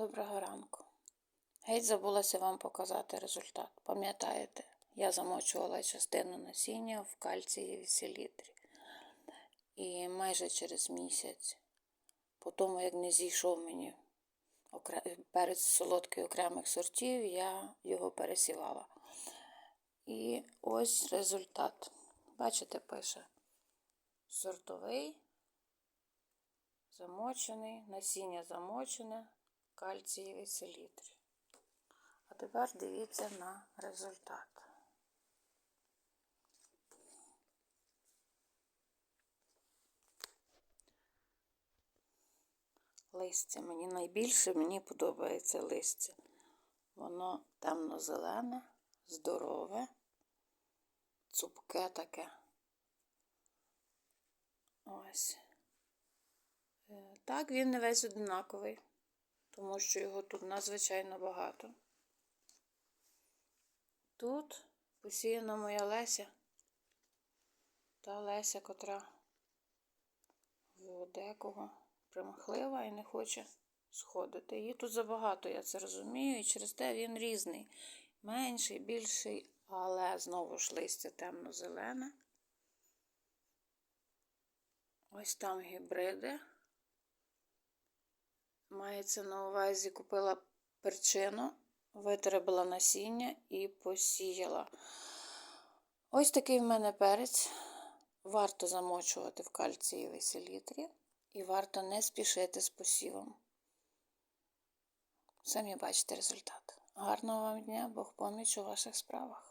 Доброго ранку. Геть забулася вам показати результат. Пам'ятаєте, я замочувала частину насіння в кальцієвій селітрі. І майже через місяць, по тому, як не зійшов мені перець солодкий окремих сортів, я його пересівала. І ось результат. Бачите, пише сортовий, замочений, насіння замочене, кальцієвий селітрі. А тепер дивіться на результат. Листя. Мені найбільше мені подобається листя. Воно темно-зелене, здорове, цупке таке. Ось. Е, Так, він не весь однаковий, тому що його тут надзвичайно багато. Тут посіяна моя Леся. Та Леся, котра декого примахлива і не хоче сходити. Її тут забагато, я це розумію, і через те він різний. Менший, більший, але знову ж листя темно-зелене. Ось там гібриди. Мається на увазі, купила перчину, витеребила насіння і посіяла. Ось такий в мене перець. Варто замочувати в кальцієвій селітрі і варто не спішити з посівом. Самі бачите результат. Гарного вам дня, Бог поміч у ваших справах.